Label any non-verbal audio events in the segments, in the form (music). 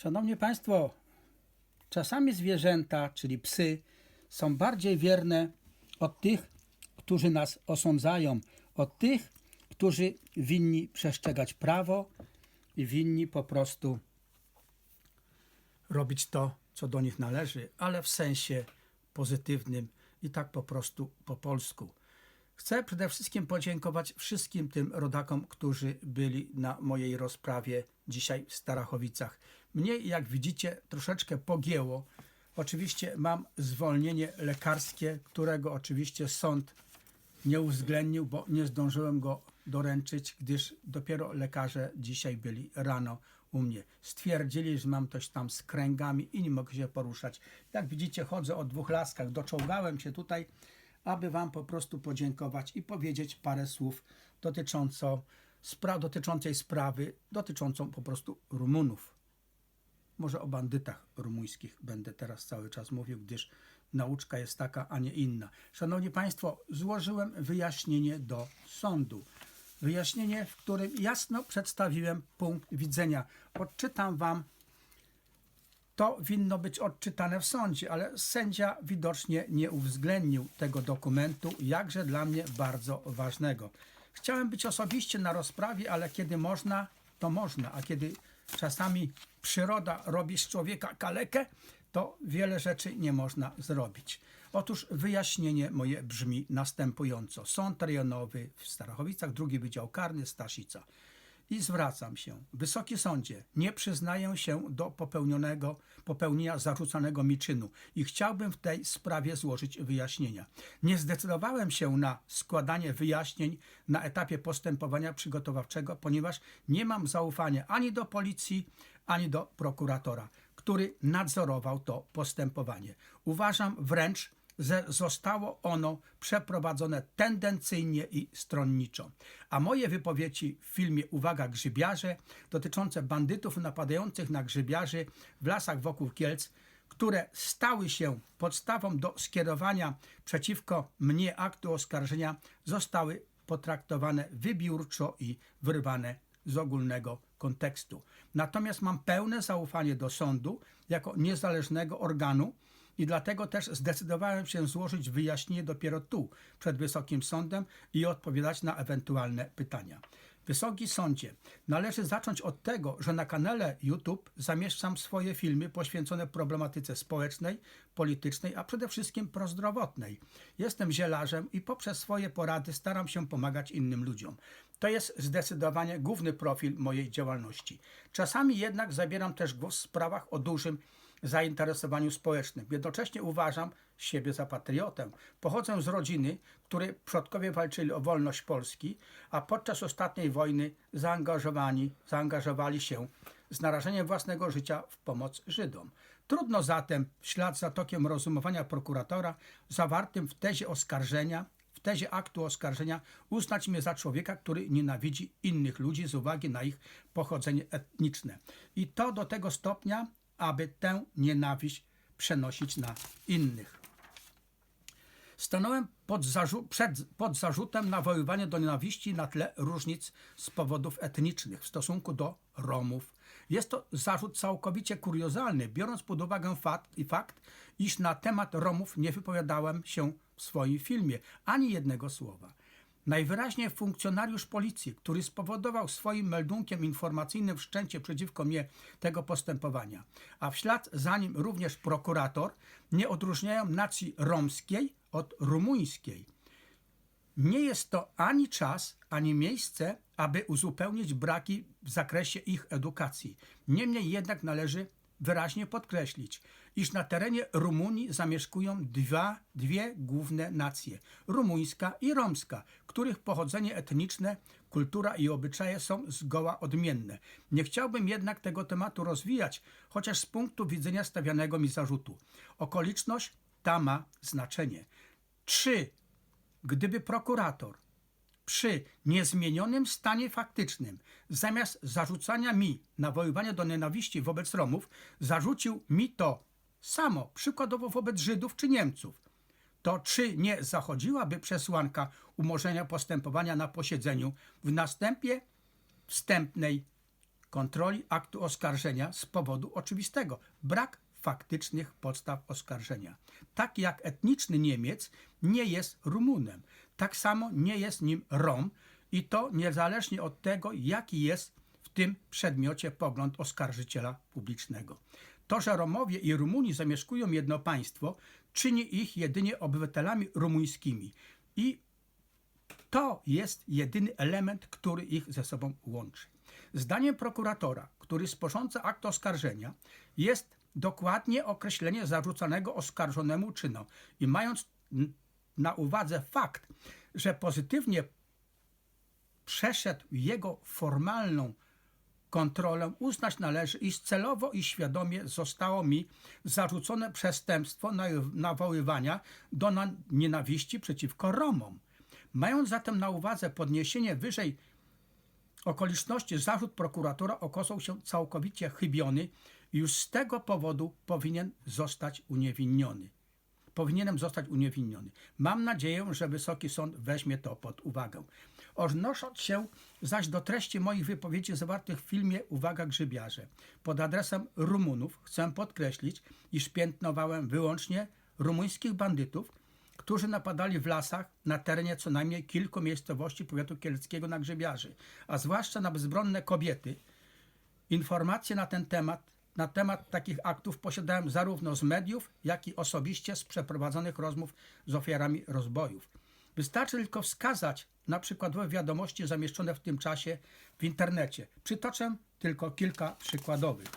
Szanowni Państwo, czasami zwierzęta, czyli psy, są bardziej wierne od tych, którzy nas osądzają, od tych, którzy winni przestrzegać prawo i winni po prostu robić to, co do nich należy, ale w sensie pozytywnym i tak po prostu po polsku. Chcę przede wszystkim podziękować wszystkim tym rodakom, którzy byli na mojej rozprawie dzisiaj w Starachowicach. Mnie, jak widzicie, troszeczkę pogięło. Oczywiście mam zwolnienie lekarskie, którego oczywiście sąd nie uwzględnił, bo nie zdążyłem go doręczyć, gdyż dopiero lekarze dzisiaj byli rano u mnie. Stwierdzili, że mam coś tam z kręgami i nie mogę się poruszać. Jak widzicie, chodzę o dwóch laskach. Doczołgałem się tutaj, aby Wam po prostu podziękować i powiedzieć parę słów dotycząco, spra- dotyczącej sprawy, dotyczącą po prostu Rumunów. Może o bandytach rumuńskich będę teraz cały czas mówił, gdyż nauczka jest taka, a nie inna. Szanowni Państwo, złożyłem wyjaśnienie do sądu. Wyjaśnienie, w którym jasno przedstawiłem punkt widzenia. Odczytam Wam to winno być odczytane w sądzie, ale sędzia widocznie nie uwzględnił tego dokumentu, jakże dla mnie bardzo ważnego. Chciałem być osobiście na rozprawie, ale kiedy można, to można, a kiedy czasami przyroda robi z człowieka kalekę, to wiele rzeczy nie można zrobić. Otóż wyjaśnienie moje brzmi następująco. Sąd rejonowy w Starachowicach, drugi Wydział Karny, Staszica. I zwracam się. Wysoki sądzie, nie przyznaję się do popełnionego, popełnienia zarzucanego mi czynu i chciałbym w tej sprawie złożyć wyjaśnienia. Nie zdecydowałem się na składanie wyjaśnień na etapie postępowania przygotowawczego, ponieważ nie mam zaufania ani do policji, ani do prokuratora, który nadzorował to postępowanie. Uważam wręcz, że zostało ono przeprowadzone tendencyjnie i stronniczo. A moje wypowiedzi w filmie Uwaga grzybiarze dotyczące bandytów napadających na grzybiarzy w lasach wokół Kielc, które stały się podstawą do skierowania przeciwko mnie aktu oskarżenia, zostały potraktowane wybiórczo i wyrwane z ogólnego kontekstu. Natomiast mam pełne zaufanie do sądu jako niezależnego organu, i dlatego też zdecydowałem się złożyć wyjaśnienie dopiero tu, przed Wysokim Sądem i odpowiadać na ewentualne pytania. Wysoki Sądzie, należy zacząć od tego, że na kanale YouTube zamieszczam swoje filmy poświęcone problematyce społecznej, politycznej, a przede wszystkim prozdrowotnej. Jestem zielarzem i poprzez swoje porady staram się pomagać innym ludziom. To jest zdecydowanie główny profil mojej działalności. Czasami jednak zabieram też głos w sprawach o dużym zainteresowaniu społecznym. Jednocześnie uważam siebie za patriotę. Pochodzę z rodziny, której przodkowie walczyli o wolność Polski, a podczas ostatniej wojny zaangażowani, zaangażowali się z narażeniem własnego życia w pomoc Żydom. Trudno zatem, w ślad za tokiem rozumowania prokuratora, zawartym w tezie oskarżenia, w tezie aktu oskarżenia, uznać mnie za człowieka, który nienawidzi innych ludzi z uwagi na ich pochodzenie etniczne. I to do tego stopnia, aby tę nienawiść przenosić na innych. Stanąłem pod, zarzu- przed, pod zarzutem nawoływania do nienawiści na tle różnic z powodów etnicznych w stosunku do Romów. Jest to zarzut całkowicie kuriozalny, biorąc pod uwagę fakt i fakt, iż na temat Romów nie wypowiadałem się w swoim filmie ani jednego słowa. Najwyraźniej funkcjonariusz policji, który spowodował swoim meldunkiem informacyjnym wszczęcie przeciwko mnie tego postępowania, a w ślad za nim również prokurator, nie odróżniają nacji romskiej od rumuńskiej. Nie jest to ani czas, ani miejsce, aby uzupełnić braki w zakresie ich edukacji. Niemniej jednak należy wyraźnie podkreślić, iż na terenie Rumunii zamieszkują dwa, dwie główne nacje rumuńska i romska, których pochodzenie etniczne, kultura i obyczaje są zgoła odmienne. Nie chciałbym jednak tego tematu rozwijać, chociaż z punktu widzenia stawianego mi zarzutu. Okoliczność ta ma znaczenie. Trzy, gdyby prokurator przy niezmienionym stanie faktycznym, zamiast zarzucania mi nawoływania do nienawiści wobec Romów, zarzucił mi to samo, przykładowo wobec Żydów czy Niemców, to czy nie zachodziłaby przesłanka umorzenia postępowania na posiedzeniu w następie wstępnej kontroli aktu oskarżenia z powodu oczywistego brak faktycznych podstaw oskarżenia. Tak jak etniczny Niemiec nie jest Rumunem, tak samo nie jest nim Rom i to niezależnie od tego, jaki jest w tym przedmiocie pogląd oskarżyciela publicznego. To, że Romowie i Rumuni zamieszkują jedno państwo, czyni ich jedynie obywatelami rumuńskimi i to jest jedyny element, który ich ze sobą łączy. Zdaniem prokuratora, który sporządza akt oskarżenia, jest dokładnie określenie zarzucanego oskarżonemu czynu i mając na uwadze fakt, że pozytywnie przeszedł jego formalną kontrolę, uznać należy, iż celowo i świadomie zostało mi zarzucone przestępstwo naw- nawoływania do na- nienawiści przeciwko Romom. Mając zatem na uwadze podniesienie wyżej okoliczności, zarzut prokuratora okazał się całkowicie chybiony i już z tego powodu powinien zostać uniewinniony. Powinienem zostać uniewinniony. Mam nadzieję, że Wysoki Sąd weźmie to pod uwagę. Odnosząc się zaś do treści moich wypowiedzi zawartych w filmie Uwaga Grzybiarze pod adresem Rumunów chcę podkreślić, iż piętnowałem wyłącznie rumuńskich bandytów, którzy napadali w lasach na terenie co najmniej kilku miejscowości powiatu kieleckiego na Grzybiarzy, a zwłaszcza na bezbronne kobiety. Informacje na ten temat, na temat takich aktów posiadałem zarówno z mediów, jak i osobiście z przeprowadzonych rozmów z ofiarami rozbojów. Wystarczy tylko wskazać na przykładowe wiadomości zamieszczone w tym czasie w internecie. Przytoczę tylko kilka przykładowych.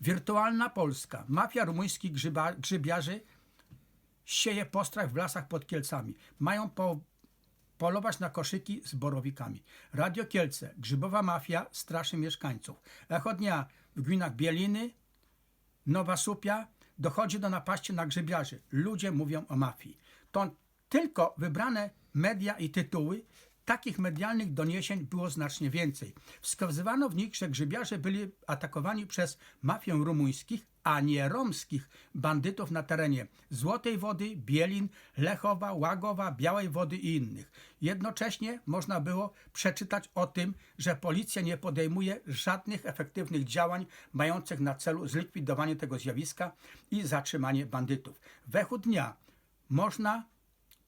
Wirtualna Polska. Mafia rumuńskich grzyba, grzybiarzy sieje postrach w lasach pod Kielcami. Mają po, polować na koszyki z borowikami. Radio Kielce. Grzybowa mafia straszy mieszkańców. Echo dnia w gminach Bieliny, Nowa Supia dochodzi do napaści na grzybiarzy. Ludzie mówią o mafii. To tylko wybrane media i tytuły. Takich medialnych doniesień było znacznie więcej. Wskazywano w nich, że grzybiarze byli atakowani przez mafię rumuńskich, a nie romskich bandytów na terenie Złotej Wody, Bielin, Lechowa, Łagowa, Białej Wody i innych. Jednocześnie można było przeczytać o tym, że policja nie podejmuje żadnych efektywnych działań mających na celu zlikwidowanie tego zjawiska i zatrzymanie bandytów. W echu dnia można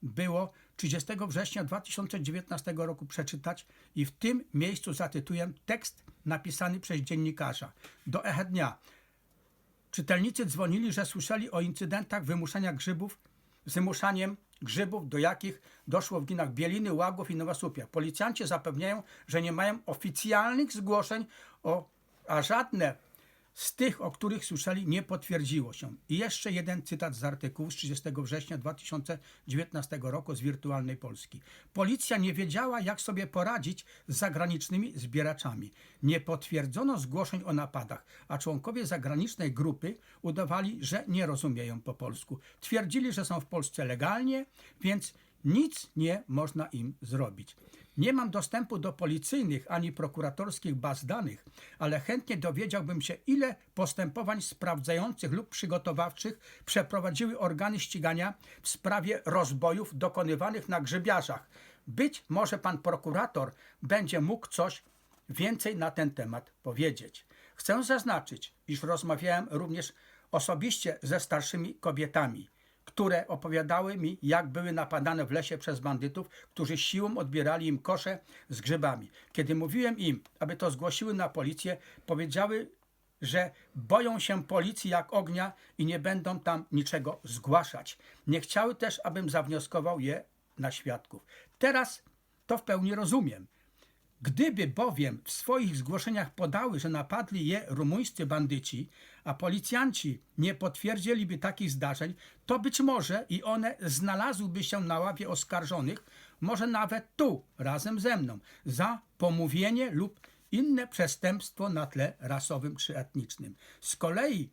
było 30 września 2019 roku przeczytać i w tym miejscu zatytułem tekst napisany przez dziennikarza. Do Echa Dnia Czytelnicy dzwonili, że słyszeli o incydentach wymuszania grzybów, wymuszaniem grzybów, do jakich doszło w gminach Bieliny, Łagów i Nowa Słupia. Policjanci zapewniają, że nie mają oficjalnych zgłoszeń, o, a żadne z tych, o których słyszeli, nie potwierdziło się. I jeszcze jeden cytat z artykułu z 30 września 2019 roku z Wirtualnej Polski. Policja nie wiedziała, jak sobie poradzić z zagranicznymi zbieraczami. Nie potwierdzono zgłoszeń o napadach, a członkowie zagranicznej grupy udawali, że nie rozumieją po polsku. Twierdzili, że są w Polsce legalnie, więc nic nie można im zrobić. Nie mam dostępu do policyjnych ani prokuratorskich baz danych, ale chętnie dowiedziałbym się, ile postępowań sprawdzających lub przygotowawczych przeprowadziły organy ścigania w sprawie rozbojów dokonywanych na grzybiarzach. Być może pan prokurator będzie mógł coś więcej na ten temat powiedzieć. Chcę zaznaczyć, iż rozmawiałem również osobiście ze starszymi kobietami które opowiadały mi, jak były napadane w lesie przez bandytów, którzy siłą odbierali im kosze z grzybami. Kiedy mówiłem im, aby to zgłosiły na policję, powiedziały, że boją się policji jak ognia i nie będą tam niczego zgłaszać. Nie chciały też, abym zawnioskował je na świadków. Teraz to w pełni rozumiem. Gdyby bowiem w swoich zgłoszeniach podały, że napadli je rumuńscy bandyci, a policjanci nie potwierdziliby takich zdarzeń, to być może i one znalazłyby się na ławie oskarżonych, może nawet tu, razem ze mną, za pomówienie lub inne przestępstwo na tle rasowym czy etnicznym. Z kolei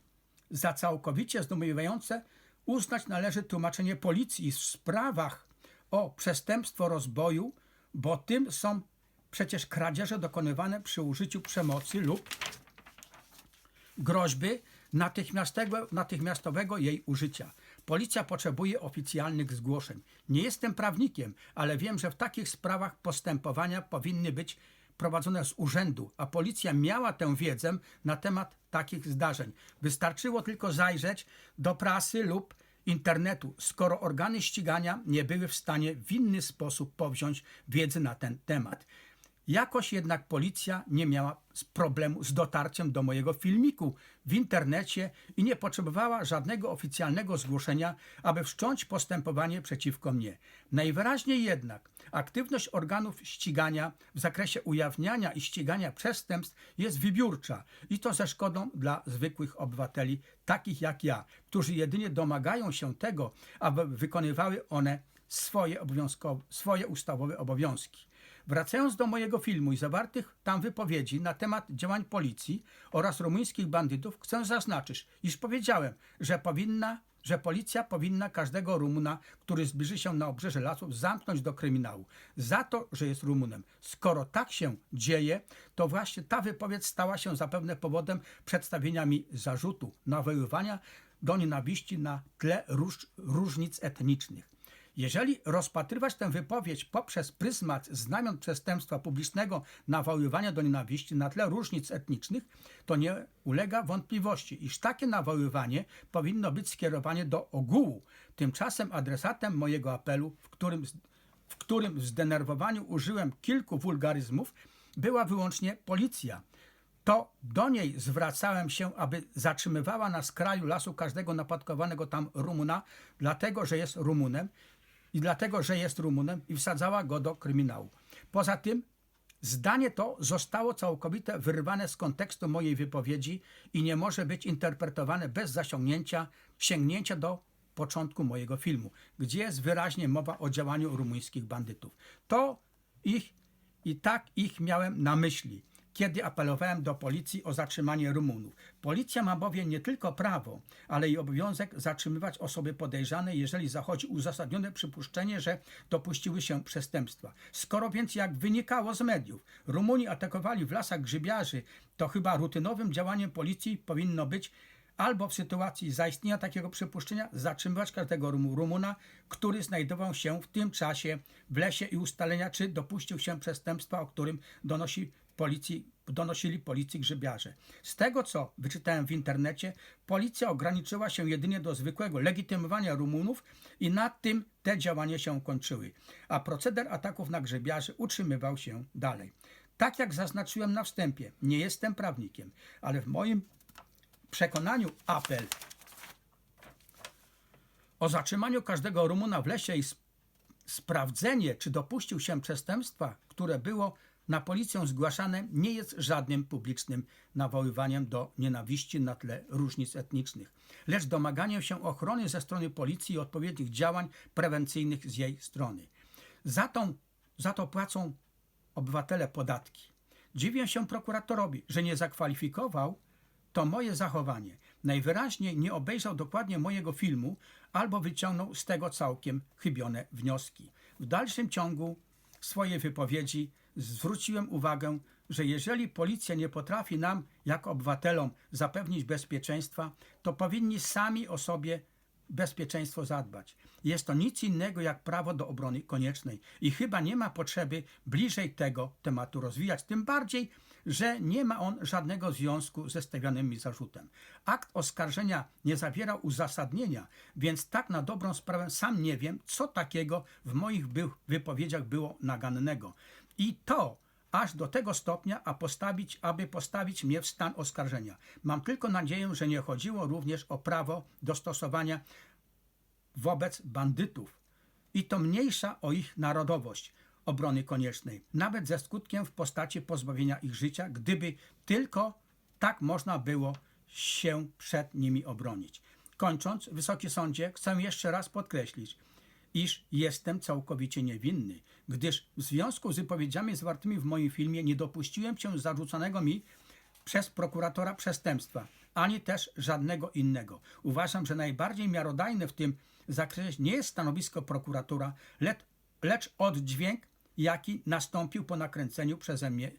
za całkowicie zdumiewające uznać należy tłumaczenie policji w sprawach o przestępstwo rozboju, bo tym są przecież kradzieże dokonywane przy użyciu przemocy lub groźby natychmiastowego, natychmiastowego jej użycia. Policja potrzebuje oficjalnych zgłoszeń. Nie jestem prawnikiem, ale wiem, że w takich sprawach postępowania powinny być prowadzone z urzędu, a policja miała tę wiedzę na temat takich zdarzeń. Wystarczyło tylko zajrzeć do prasy lub internetu, skoro organy ścigania nie były w stanie w inny sposób powziąć wiedzy na ten temat. Jakoś jednak policja nie miała problemu z dotarciem do mojego filmiku w internecie i nie potrzebowała żadnego oficjalnego zgłoszenia, aby wszcząć postępowanie przeciwko mnie. Najwyraźniej jednak aktywność organów ścigania w zakresie ujawniania i ścigania przestępstw jest wybiórcza i to ze szkodą dla zwykłych obywateli, takich jak ja, którzy jedynie domagają się tego, aby wykonywały one swoje, swoje ustawowe obowiązki. Wracając do mojego filmu i zawartych tam wypowiedzi na temat działań policji oraz rumuńskich bandytów, chcę zaznaczyć, iż powiedziałem, że powinna, że policja powinna każdego Rumuna, który zbliży się na obrzeże lasów, zamknąć do kryminału za to, że jest Rumunem. Skoro tak się dzieje, to właśnie ta wypowiedź stała się zapewne powodem przedstawienia mi zarzutu nawoływania do nienawiści na tle róż, różnic etnicznych. Jeżeli rozpatrywać tę wypowiedź poprzez pryzmat znamion przestępstwa publicznego nawoływania do nienawiści na tle różnic etnicznych, to nie ulega wątpliwości, iż takie nawoływanie powinno być skierowane do ogółu. Tymczasem adresatem mojego apelu, w którym, w którym w zdenerwowaniu użyłem kilku wulgaryzmów, była wyłącznie policja to do niej zwracałem się, aby zatrzymywała na skraju lasu każdego napadkowanego tam Rumuna, dlatego że jest Rumunem i dlatego, że jest Rumunem i wsadzała go do kryminału. Poza tym zdanie to zostało całkowicie wyrwane z kontekstu mojej wypowiedzi i nie może być interpretowane bez zasięgnięcia, sięgnięcia do początku mojego filmu, gdzie jest wyraźnie mowa o działaniu rumuńskich bandytów. To ich i tak ich miałem na myśli, kiedy apelowałem do policji o zatrzymanie Rumunów. Policja ma bowiem nie tylko prawo, ale i obowiązek zatrzymywać osoby podejrzane, jeżeli zachodzi uzasadnione przypuszczenie, że dopuściły się przestępstwa. Skoro więc, jak wynikało z mediów, Rumuni atakowali w lasach grzybiarzy, to chyba rutynowym działaniem policji powinno być albo w sytuacji zaistnienia takiego przypuszczenia zatrzymywać każdego Rumu- Rumuna, który znajdował się w tym czasie w lesie i ustalenia, czy dopuścił się przestępstwa, o którym donosi policji, donosili policji grzybiarze. Z tego, co wyczytałem w internecie, policja ograniczyła się jedynie do zwykłego legitymowania Rumunów i na tym te działania się kończyły, a proceder ataków na grzybiarzy utrzymywał się dalej. Tak jak zaznaczyłem na wstępie, nie jestem prawnikiem, ale w moim przekonaniu apel o zatrzymaniu każdego Rumuna w lesie i sp- sprawdzenie, czy dopuścił się przestępstwa, które było na policję zgłaszane, nie jest żadnym publicznym nawoływaniem do nienawiści na tle różnic etnicznych, lecz domaganiem się ochrony ze strony policji i odpowiednich działań prewencyjnych z jej strony. Za, tą, za to płacą obywatele podatki. Dziwię się prokuratorowi, że nie zakwalifikował to moje zachowanie. Najwyraźniej nie obejrzał dokładnie mojego filmu albo wyciągnął z tego całkiem chybione wnioski. W dalszym ciągu swojej wypowiedzi zwróciłem uwagę, że jeżeli policja nie potrafi nam, jako obywatelom, zapewnić bezpieczeństwa, to powinni sami o sobie bezpieczeństwo zadbać. Jest to nic innego jak prawo do obrony koniecznej i chyba nie ma potrzeby bliżej tego tematu rozwijać, tym bardziej, że nie ma on żadnego związku ze stawianym zarzutem. Akt oskarżenia nie zawierał uzasadnienia, więc tak na dobrą sprawę sam nie wiem, co takiego w moich wypowiedziach było nagannego. I to aż do tego stopnia, a postawić, aby postawić mnie w stan oskarżenia. Mam tylko nadzieję, że nie chodziło również o prawo do stosowania wobec bandytów i to mniejsza o ich narodowość obrony koniecznej, nawet ze skutkiem w postaci pozbawienia ich życia, gdyby tylko tak można było się przed nimi obronić. Kończąc, Wysoki Sądzie, chcę jeszcze raz podkreślić, iż jestem całkowicie niewinny, gdyż w związku z wypowiedziami zawartymi w moim filmie nie dopuściłem się zarzuconego mi przez prokuratora przestępstwa, ani też żadnego innego. Uważam, że najbardziej miarodajne w tym zakresie nie jest stanowisko prokuratora, lecz oddźwięk, jaki nastąpił po nakręceniu przeze mnie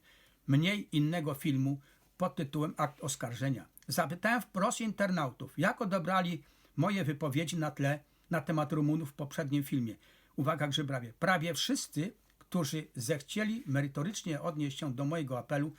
mniej innego filmu pod tytułem Akt Oskarżenia. Zapytałem wprost internautów, jak odebrali moje wypowiedzi na tle na temat Rumunów w poprzednim filmie. Uwaga grzybrawie. Prawie wszyscy, którzy zechcieli merytorycznie odnieść się do mojego apelu,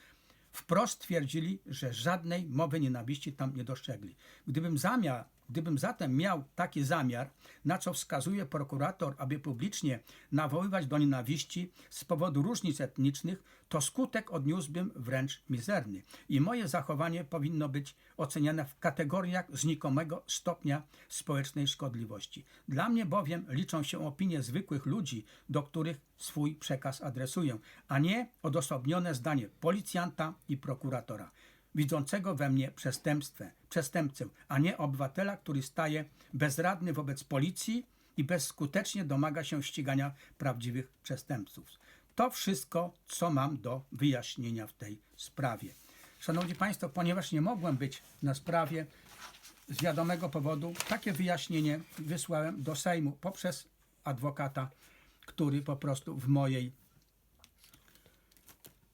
wprost twierdzili, że żadnej mowy nienawiści tam nie dostrzegli. Gdybym zamiar, gdybym zatem miał taki zamiar, na co wskazuje prokurator, aby publicznie nawoływać do nienawiści z powodu różnic etnicznych, to skutek odniósłbym wręcz mizerny. I moje zachowanie powinno być oceniane w kategoriach znikomego stopnia społecznej szkodliwości. Dla mnie bowiem liczą się opinie zwykłych ludzi, do których swój przekaz adresuję, a nie odosobnione zdanie policjanta i prokuratora widzącego we mnie przestępstwę, przestępcę, a nie obywatela, który staje bezradny wobec policji i bezskutecznie domaga się ścigania prawdziwych przestępców. To wszystko, co mam do wyjaśnienia w tej sprawie. Szanowni Państwo, ponieważ nie mogłem być na sprawie z wiadomego powodu, takie wyjaśnienie wysłałem do Sejmu poprzez adwokata, który po prostu w mojej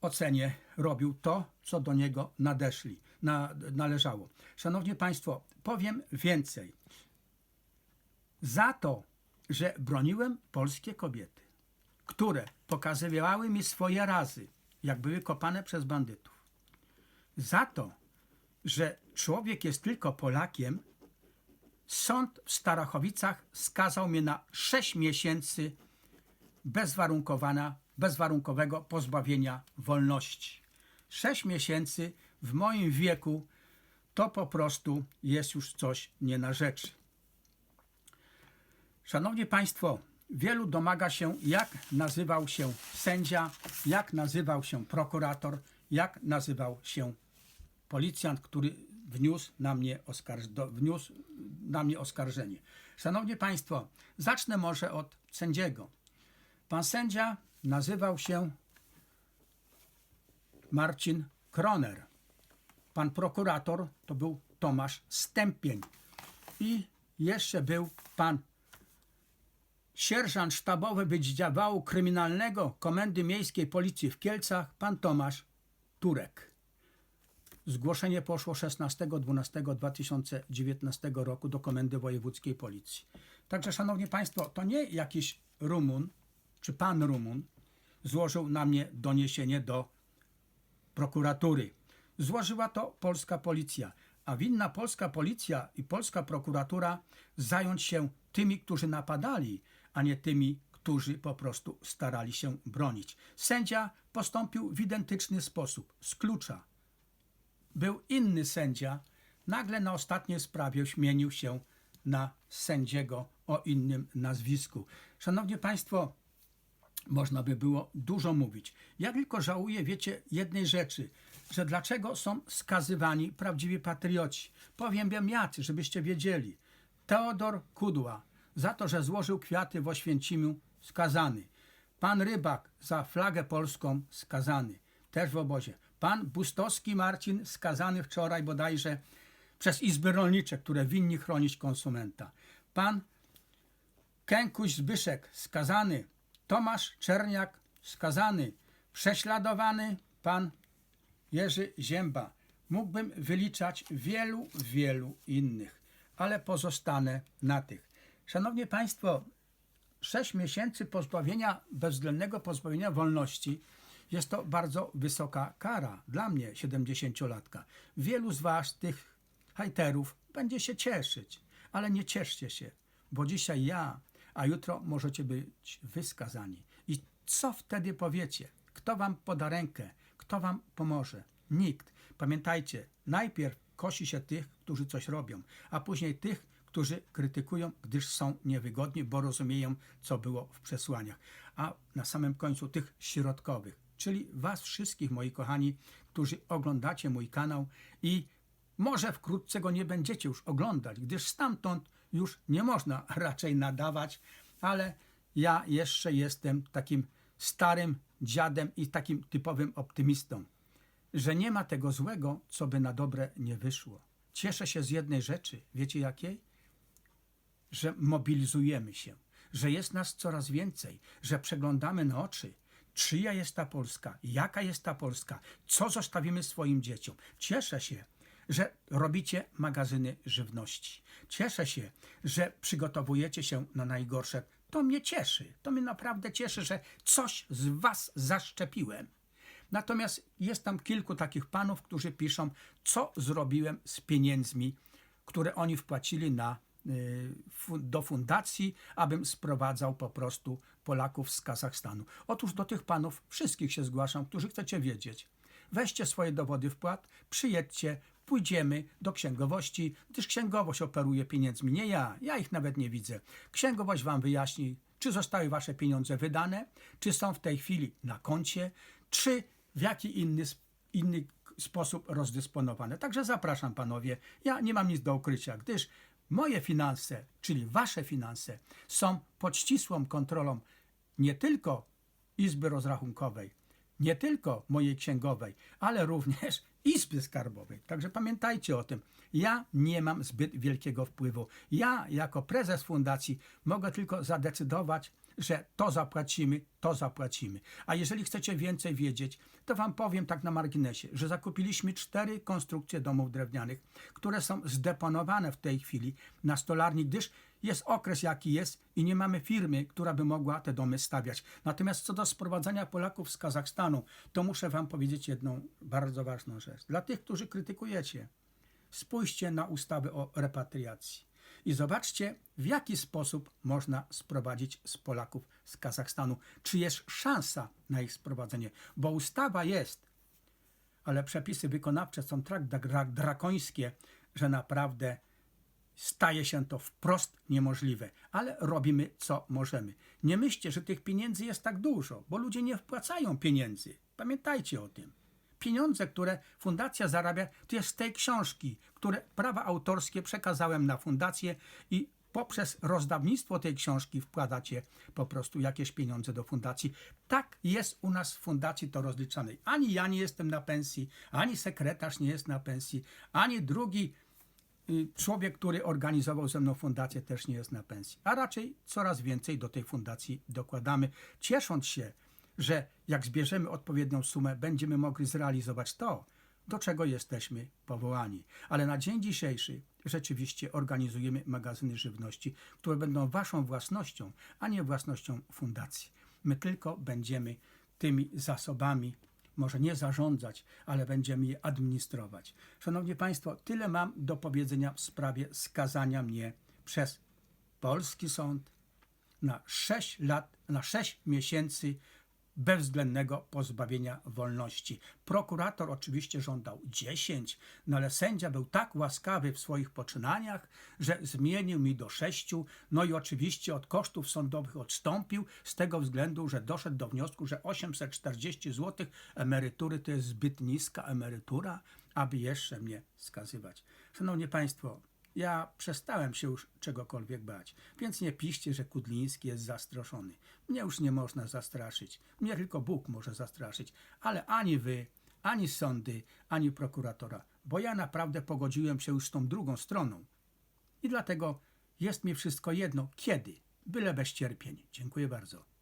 ocenie robił to, co do niego nadeszli, na, należało. Szanowni Państwo, powiem więcej. Za to, że broniłem polskie kobiety, które pokazywały mi swoje razy, jak były kopane przez bandytów, za to, że człowiek jest tylko Polakiem, sąd w Starachowicach skazał mnie na 6 miesięcy bezwarunkowana, bezwarunkowego pozbawienia wolności. 6 miesięcy w moim wieku to po prostu jest już coś nie na rzeczy. Szanowni Państwo, wielu domaga się, jak nazywał się sędzia, jak nazywał się prokurator, jak nazywał się policjant, który wniósł na mnie, oskarż, do, wniósł na mnie oskarżenie. Szanowni Państwo, zacznę może od sędziego. Pan sędzia nazywał się Marcin Kroner. Pan prokurator to był Tomasz Stępień. I jeszcze był pan sierżant sztabowy Wydziału Kryminalnego Komendy Miejskiej Policji w Kielcach, pan Tomasz Turek. Zgłoszenie poszło 16.12.2019 roku do Komendy Wojewódzkiej Policji. Także, Szanowni Państwo, to nie jakiś Rumun, czy pan Rumun złożył na mnie doniesienie do prokuratury. Złożyła to polska policja, a winna polska policja i polska prokuratura zająć się tymi, którzy napadali, a nie tymi, którzy po prostu starali się bronić. Sędzia postąpił w identyczny sposób, z klucza. Był inny sędzia, nagle na ostatniej sprawie zmienił się na sędziego o innym nazwisku. Szanowni Państwo, można by było dużo mówić. Ja tylko żałuję, wiecie, jednej rzeczy, że dlaczego są skazywani prawdziwi patrioci. Powiem wam jacy, żebyście wiedzieli. Teodor Kudła za to, że złożył kwiaty w Oświęcimiu, skazany. Pan Rybak za flagę polską, skazany. Też w obozie. Pan Bustowski Marcin, skazany wczoraj bodajże przez izby rolnicze, które winni chronić konsumenta. Pan Kękuś Zbyszek, skazany Tomasz Czerniak skazany, prześladowany pan Jerzy Zięba. Mógłbym wyliczać wielu, wielu innych, ale pozostanę na tych. Szanowni Państwo, 6 miesięcy pozbawienia, bezwzględnego pozbawienia wolności jest to bardzo wysoka kara dla mnie, 70-latka. Wielu z Was, tych hajterów, będzie się cieszyć, ale nie cieszcie się, bo dzisiaj ja a jutro możecie być wyskazani. I co wtedy powiecie? Kto wam poda rękę? Kto wam pomoże? Nikt. Pamiętajcie, najpierw kosi się tych, którzy coś robią, a później tych, którzy krytykują, gdyż są niewygodni, bo rozumieją, co było w przesłaniach. A na samym końcu tych środkowych, czyli was wszystkich, moi kochani, którzy oglądacie mój kanał i może wkrótce go nie będziecie już oglądać, gdyż stamtąd już nie można (laughs) raczej nadawać, ale ja jeszcze jestem takim starym dziadem i takim typowym optymistą, że nie ma tego złego, co by na dobre nie wyszło. Cieszę się z jednej rzeczy, wiecie jakiej? Że mobilizujemy się, że jest nas coraz więcej, że przeglądamy na oczy, czyja jest ta Polska, jaka jest ta Polska, co zostawimy swoim dzieciom. Cieszę się, że robicie magazyny żywności. Cieszę się, że przygotowujecie się na najgorsze To mnie cieszy. To mnie naprawdę cieszy, że coś z was zaszczepiłem. Natomiast jest tam kilku takich panów, którzy piszą, co zrobiłem z pieniędzmi, które oni wpłacili na, y, do fundacji, abym sprowadzał po prostu Polaków z Kazachstanu. Otóż do tych panów wszystkich się zgłaszam, którzy chcecie wiedzieć. Weźcie swoje dowody wpłat, przyjedźcie, pójdziemy do księgowości, gdyż księgowość operuje pieniędzmi, nie ja, ja ich nawet nie widzę. Księgowość wam wyjaśni, czy zostały wasze pieniądze wydane, czy są w tej chwili na koncie, czy w jaki inny, inny sposób rozdysponowane. Także zapraszam panowie, ja nie mam nic do ukrycia, gdyż moje finanse, czyli wasze finanse, są pod ścisłą kontrolą nie tylko Izby Rozrachunkowej, nie tylko mojej księgowej, ale również Izby Skarbowej. Także pamiętajcie o tym. Ja nie mam zbyt wielkiego wpływu. Ja, jako prezes fundacji, mogę tylko zadecydować, że to zapłacimy, to zapłacimy. A jeżeli chcecie więcej wiedzieć, to Wam powiem tak na marginesie, że zakupiliśmy cztery konstrukcje domów drewnianych, które są zdeponowane w tej chwili na stolarni, gdyż jest okres jaki jest i nie mamy firmy, która by mogła te domy stawiać. Natomiast co do sprowadzania Polaków z Kazachstanu, to muszę Wam powiedzieć jedną bardzo ważną rzecz. Dla tych, którzy krytykujecie, spójrzcie na ustawę o repatriacji i zobaczcie, w jaki sposób można sprowadzić z Polaków z Kazachstanu. Czy jest szansa na ich sprowadzenie? Bo ustawa jest, ale przepisy wykonawcze są tak dra- drakońskie, że naprawdę staje się to wprost niemożliwe, ale robimy co możemy. Nie myślcie, że tych pieniędzy jest tak dużo, bo ludzie nie wpłacają pieniędzy. Pamiętajcie o tym. Pieniądze, które fundacja zarabia, to jest z tej książki, które prawa autorskie przekazałem na fundację i poprzez rozdawnictwo tej książki wkładacie po prostu jakieś pieniądze do fundacji. Tak jest u nas w fundacji to rozliczane. Ani ja nie jestem na pensji, ani sekretarz nie jest na pensji, ani drugi y, człowiek, który organizował ze mną fundację, też nie jest na pensji. A raczej coraz więcej do tej fundacji dokładamy, ciesząc się, że jak zbierzemy odpowiednią sumę, będziemy mogli zrealizować to, do czego jesteśmy powołani. Ale na dzień dzisiejszy rzeczywiście organizujemy magazyny żywności, które będą waszą własnością, a nie własnością fundacji. My tylko będziemy tymi zasobami może nie zarządzać, ale będziemy je administrować. Szanowni Państwo, tyle mam do powiedzenia w sprawie skazania mnie przez polski sąd na 6 lat, na 6 miesięcy bezwzględnego pozbawienia wolności. Prokurator oczywiście żądał 10, no ale sędzia był tak łaskawy w swoich poczynaniach, że zmienił mi do 6, no i oczywiście od kosztów sądowych odstąpił z tego względu, że doszedł do wniosku, że 840 zł emerytury to jest zbyt niska emerytura, aby jeszcze mnie skazywać. Szanowni Państwo, ja przestałem się już czegokolwiek bać, więc nie piszcie, że Kudliński jest zastroszony. Mnie już nie można zastraszyć. Mnie tylko Bóg może zastraszyć, ale ani wy, ani sądy, ani prokuratora, bo ja naprawdę pogodziłem się już z tą drugą stroną. I dlatego jest mi wszystko jedno, kiedy, byle bez cierpień. Dziękuję bardzo.